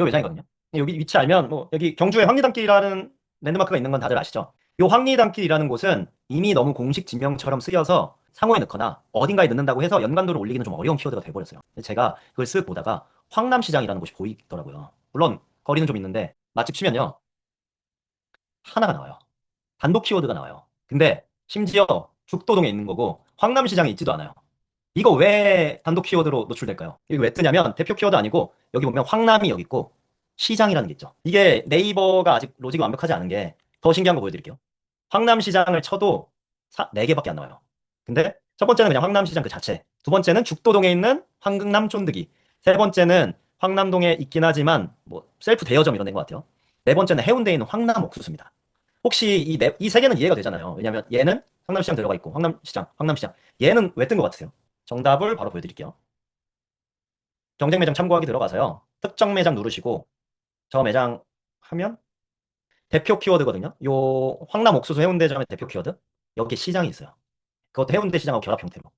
요 매장이거든요. 여기 위치 알면 뭐 여기 경주에 황리단길이라는 랜드마크가 있는 건 다들 아시죠? 요 황리단길이라는 곳은 이미 너무 공식 지명처럼 쓰여서 상호에 넣거나 어딘가에 넣는다고 해서 연관도를 올리기는 좀 어려운 키워드가 돼버렸어요. 제가 그걸 쓱 보다가 황남시장이라는 곳이 보이더라고요. 물론 거리는 좀 있는데 맛집 치면요 하나가 나와요. 단독 키워드가 나와요. 근데 심지어 죽도동에 있는 거고 황남시장에 있지도 않아요. 이거 왜 단독 키워드로 노출될까요? 이게 왜 뜨냐면 대표 키워드 아니고 여기 보면 황남이 여기 있고 시장이라는 게 있죠. 이게 네이버가 아직 로직이 완벽하지 않은 게 더 신기한 거 보여드릴게요. 황남시장을 쳐도 4개밖에 안 나와요. 근데 첫 번째는 그냥 황남시장 그 자체. 두 번째는 죽도동에 있는 황금남 쫀득이. 세 번째는 황남동에 있긴 하지만 뭐 셀프 대여점 이런 데인 것 같아요. 네 번째는 해운대에 있는 황남 옥수수입니다. 혹시 이 네, 이 세 개는 이해가 되잖아요. 왜냐면 얘는 황남시장 들어가 있고 황남시장, 황남시장. 얘는 왜 뜬 것 같으세요? 정답을 바로 보여드릴게요. 경쟁 매장 참고하기 들어가서요. 특정 매장 누르시고 저 매장 하면 대표 키워드거든요. 요 황남 옥수수 해운대점의 대표 키워드 여기 시장이 있어요. 그것도 해운대 시장하고 결합 형태로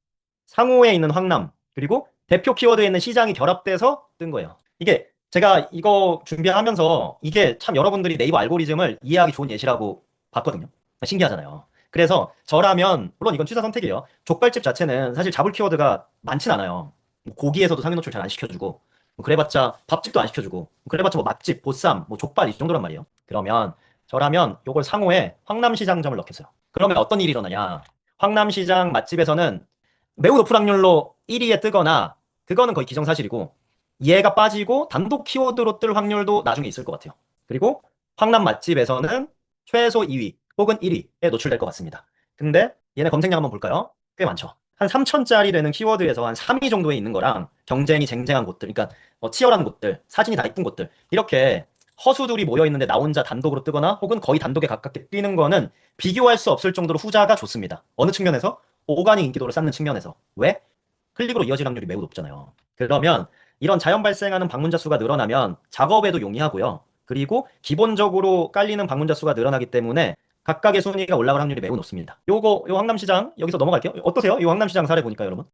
상호에 있는 황남 그리고 대표 키워드에 있는 시장이 결합돼서 뜬 거예요. 이게 제가 이거 준비하면서 이게 참 여러분들이 네이버 알고리즘을 이해하기 좋은 예시라고 봤거든요. 신기하잖아요. 그래서 저라면 물론 이건 취사 선택이에요. 족발집 자체는 사실 잡을 키워드가 많진 않아요. 뭐 고기에서도 상위 노출 잘 안 시켜주고 뭐 그래봤자 밥집도 안 시켜주고 그래봤자 뭐 맛집, 보쌈, 뭐 족발 이 정도란 말이에요. 그러면 저라면 요걸 상호에 황남시장점을 넣겠어요. 그러면 어떤 일이 일어나냐? 황남시장 맛집에서는 매우 높은 확률로 1위에 뜨거나 그거는 거의 기정사실이고 얘가 빠지고 단독 키워드로 뜰 확률도 나중에 있을 것 같아요. 그리고 황남 맛집에서는 최소 2위 혹은 1위에 노출될 것 같습니다. 근데 얘네 검색량 한번 볼까요? 꽤 많죠. 한 3천짜리 되는 키워드에서 한 3위 정도에 있는 거랑 경쟁이 쟁쟁한 곳들, 그러니까 뭐 치열한 곳들, 사진이 다 이쁜 곳들 이렇게 허수들이 모여 있는데 나 혼자 단독으로 뜨거나 혹은 거의 단독에 가깝게 뛰는 거는 비교할 수 없을 정도로 후자가 좋습니다. 어느 측면에서? 오가닉 인기도를 쌓는 측면에서. 왜? 클릭으로 이어질 확률이 매우 높잖아요. 그러면 이런 자연 발생하는 방문자 수가 늘어나면 작업에도 용이하고요. 그리고 기본적으로 깔리는 방문자 수가 늘어나기 때문에 각각의 순위가 올라갈 확률이 매우 높습니다. 요거 요 황남시장 여기서 넘어갈게요. 어떠세요? 요 황남시장 사례 보니까 여러분.